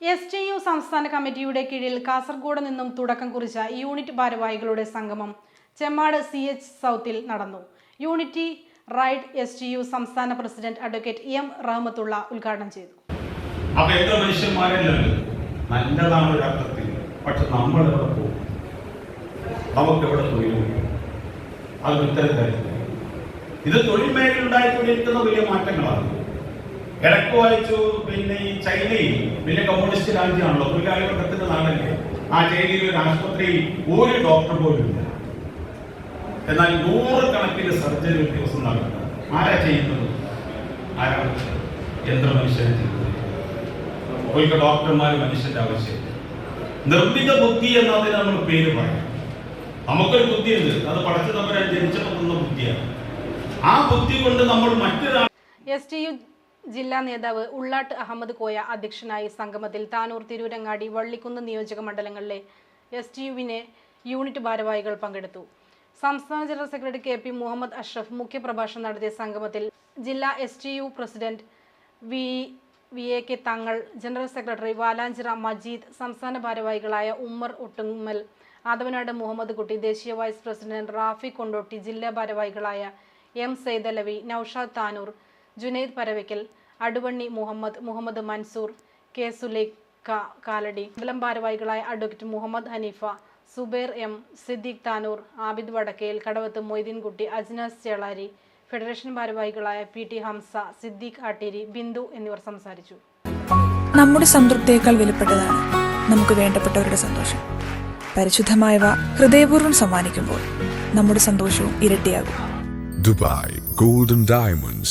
S T U സംസ്ഥാന കമ്മിറ്റിയുടെ കീഴിൽ കാസർഗോഡ് നിന്നും തുടക്കം കുറിച്ച യൂണിറ്റ് ഭാരവാഹികളുടെ സംഗമം ചെമ്മാട് സി എച്ച് സൗത്തിൽ നടന്നു. Unity ride S T U സംസ്ഥാന പ്രസിഡന്റ് അഡ്വക്കേറ്റ് എം റഹ്മത്തുള്ള ഉദ്ഘാടനം ചെയ്തു. നല്ലതാണ് പക്ഷെ നമ്മൾ അത് ഉത്തരം ഇത് തൊഴിൽ മേഖല ഉണ്ടായിക്കൊണ്ടിരിക്കുന്ന വലിയ മാറ്റങ്ങളാണ്. ഇടയ്ക്ക് വായിച്ചു പിന്നെ ഈ ചൈനയിൽ വലിയ കമ്മ്യൂണിസ്റ്റ് രാജ്യമാണല്ലോ തൊഴിലാളി കത്തുന്ന നാടല്ലേ ആ ചൈനയിൽ ഒരു ആശുപത്രിയിൽ ഒരു ഡോക്ടർ പോലും ഇല്ല. എന്നാൽ നൂറുകണക്കിന് സർജറി ഒരു ദിവസം നടക്കുന്നത് ആരാ ചെയ്യുന്നത്? ആരാണ്? യന്ത്രമനുഷ്യരെ ചെയ്യുന്നത്. ഒരിക്കൽ ഡോക്ടർമാർ മനുഷ്യന്റെ ആവശ്യമില്ല. നിർമ്മിത ബുദ്ധി എന്നതിന് നമ്മൾ പേര് പറയാം നമുക്കൊരു ബുദ്ധിയുണ്ട്. അത് പഠിച്ചു നമ്മൾ ജനിച്ചപ്പോൾ തന്ന ബുദ്ധിയാണ്. ആ ബുദ്ധി കൊണ്ട് നമ്മൾ മറ്റൊരാൾ എസ് ടി യു ജില്ലാ നേതാവ് ഉള്ളാട്ട് അഹമ്മദ് കോയ അധ്യക്ഷനായി സംഗമത്തിൽ താനൂർ തിരൂരങ്ങാടി വള്ളിക്കുന്ന് നിയോജക മണ്ഡലങ്ങളിലെ എസ് ടി യുവിനെ യൂണിറ്റ് ഭാരവാഹികൾ പങ്കെടുത്തു. സംസ്ഥാന general secretary K P Muhammad Ashraf മുഖ്യപ്രഭാഷണം നടത്തിയ സംഗമത്തിൽ ജില്ലാ S T U president V V A K Thangal general secretary Valanchira Majeed സംസ്ഥാന ഭാരവാഹികളായ ഉമ്മർ ഒട്ടുങ്ങൽ ആദവനാട് മുഹമ്മദ് കുട്ടി ദേശീയ വൈസ് പ്രസിഡന്റ് റാഫി കൊണ്ടോട്ടി ജില്ലാ ഭാരവാഹികളായ എം സൈദലവി നൌഷാദ് താനൂർ ജുനൈദ് പരവയ്ക്കൽ അടുവണ്ണി മുഹമ്മദ് മുഹമ്മദ് മൻസൂർ കെ സുലൈഖ കാലടി അമ്പലം ഭാരവാഹികളായ advocate Muhammad Hanifa Zubair M Siddique Tanur Abid Vadakkel Kadavath Moideenkutty Ajnas Chelari federation ഭാരവാഹികളായ P T Hamza Siddique Atteri Bindu എന്നിവർ സംസാരിച്ചു. നമ്മുടെ സംതൃപ്തിയേക്കാൾ വിലപ്പെട്ടതാണ് നമുക്ക് വേണ്ടപ്പെട്ടവരുടെ സന്തോഷം. പരിശുദ്ധമായവ ഹൃദയപൂർവം സമ്മാനിക്കുമ്പോൾ നമ്മുടെ സന്തോഷവും ഇരട്ടിയാകും. Dubai golden Diamonds,